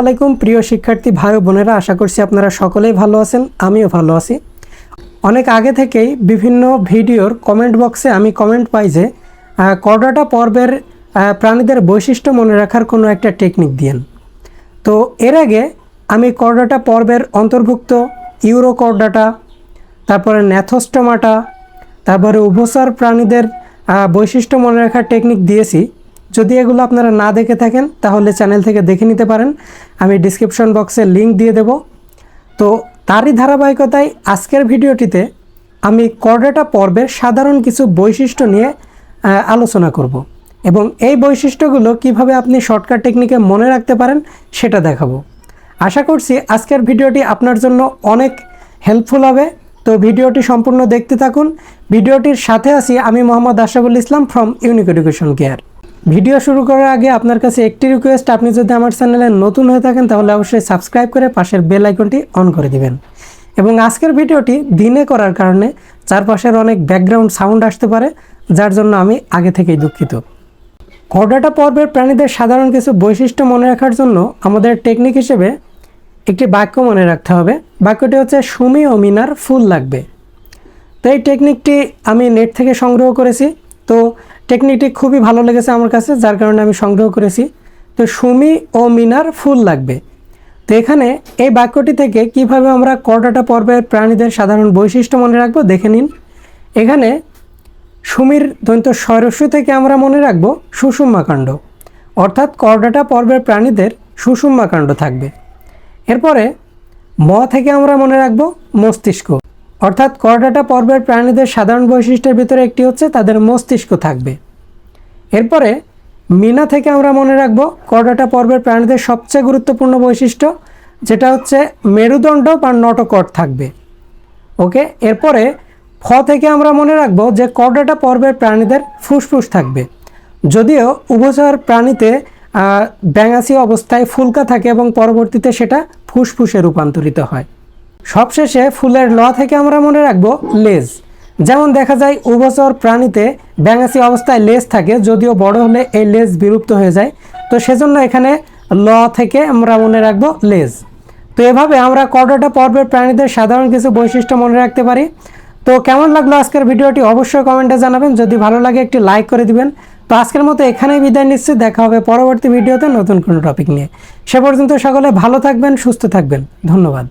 আলাইকুম, প্রিয় শিক্ষার্থী ভাই বোনেরা, আশা করছি আপনারা সকলেই ভালো আছেন, আমিও ভালো আছি। অনেক আগে থেকেই বিভিন্ন ভিডিওর কমেন্ট বক্সে আমি কমেন্ট পাই যে করডাটা পর্বের প্রাণীদের বৈশিষ্ট্য মনে রাখার কোনো একটা টেকনিক দিয়েন। তো এর আগে আমি করডাটা পর্বের অন্তর্ভুক্ত ইউরো করডাটা, তারপরে ন্যাথোস্টোমাটা তারপরে উভচর প্রাণীদের বৈশিষ্ট্য মনে রাখার টেকনিক দিয়েছি। যদি এগুলো আপনারা না দেখে থাকেন, তাহলে চ্যানেল থেকে দেখে নিতে পারেন। আমি ডিসক্রিপশন বক্সে লিংক দিয়ে দেব। তো তারই ধারাবাহিকতায় আজকের ভিডিওটিতে আমি করডাটা পর্বের সাধারণ কিছু বৈশিষ্ট্য নিয়ে আলোচনা করব এবং এই বৈশিষ্ট্যগুলো কীভাবে আপনি শর্টকাট টেকনিকে মনে রাখতে পারেন, সেটা দেখাবো। আশা করছি আজকের ভিডিওটি আপনার জন্য অনেক হেল্পফুল হবে। তো ভিডিওটি সম্পূর্ণ দেখতে থাকুন। ভিডিওটির সাথে আছি আমি Mohammad Ashraful Islam from unique education care video শুরু করার আগে আপনার কাছে একটি রিকোয়েস্ট আপনি যদি আমার চ্যানেলে নতুন হয়ে থাকেন, তাহলে অবশ্যই সাবস্ক্রাইব করে পাশের বেল আইকনটি অন করে দিবেন। এবং আজকের ভিডিওটি দিনে করার কারণে চারপাশের অনেক ব্যাকগ্রাউন্ড সাউন্ড আসতে পারে, যার জন্য আমি আগে থেকেই দুঃখিত। করডাটা পর্বের প্রাণীদের সাধারণ কিছু বৈশিষ্ট্য মনে রাখার জন্য আমাদের টেকনিক হিসেবে একটি বাক্য মনে রাখতে হবে। বাক্যটি হচ্ছে, সুমি ও মিনার ফুল লাগবে। তো এই টেকনিকটি আমি নেট থেকে সংগ্রহ করেছি। তো টেকনিকটি খুবই ভালো লেগেছে আমার কাছে, যার কারণে আমি সংগ্রহ করেছি। তো সুমি ও মিনার ফুল লাগবে। তো এখানে এই বাক্যটি থেকে কীভাবে আমরা করডাটা পর্বের প্রাণীদের সাধারণ বৈশিষ্ট্য মনে রাখব দেখে নিন। এখানে সুমির দৈন্ত স্বরস্ব থেকে আমরা মনে রাখব সুষুম্মাকাণ্ড অর্থাৎ করডাটা পর্বের প্রাণীদের সুষুম্মাকাণ্ড থাকবে। এরপরে ম থেকে আমরা মনে রাখব মস্তিষ্ক। অর্থাৎ করডাটা পর্বের প্রাণীদের সাধারণ বৈশিষ্ট্যের ভিতরে একটি হচ্ছে তাদের মস্তিষ্ক থাকবে। এরপরে মিনা থেকে আমরা মনে রাখব করডাটা পর্বের প্রাণীদের সবচেয়ে গুরুত্বপূর্ণ বৈশিষ্ট্য, যেটা হচ্ছে মেরুদণ্ড বা নটকট থাকবে। ওকে, এরপরে ফ থেকে আমরা মনে রাখব যে করডাটা পর্বের প্রাণীদের ফুসফুস থাকবে। যদিও উভচর প্রাণীতে ব্যাঙাসি অবস্থায় ফুলকা থাকে এবং পরবর্তীতে সেটা ফুসফুসে রূপান্তরিত হয়। সবশেষে ফুলের ল থেকে আমরা মনে রাখব লেজ। যেমন দেখা যায়, উভচর প্রাণীতে ব্যাঙাসি অবস্থায় লেজ থাকে, যদিও বড় হলে এই লেজ বিলুপ্ত হয়ে যায়। তো সেজন্য এখানে ল থেকে আমরা মনে রাখব লেজ। তো এভাবে আমরা করডাটা পর্বের প্রাণীদের সাধারণ কিছু বৈশিষ্ট্য মনে রাখতে পারি। তো কেমন লাগল আজকের ভিডিওটি অবশ্যই কমেন্টে জানাবেন। যদি ভালো লাগে একটি লাইক করে দিবেন। তো আজকের মতো এখানেই বিদায় নিচ্ছি। দেখা হবে পরবর্তী ভিডিওতে নতুন কোনো টপিক নিয়ে। সে পর্যন্ত সকলে ভালো থাকবেন, সুস্থ থাকবেন। ধন্যবাদ।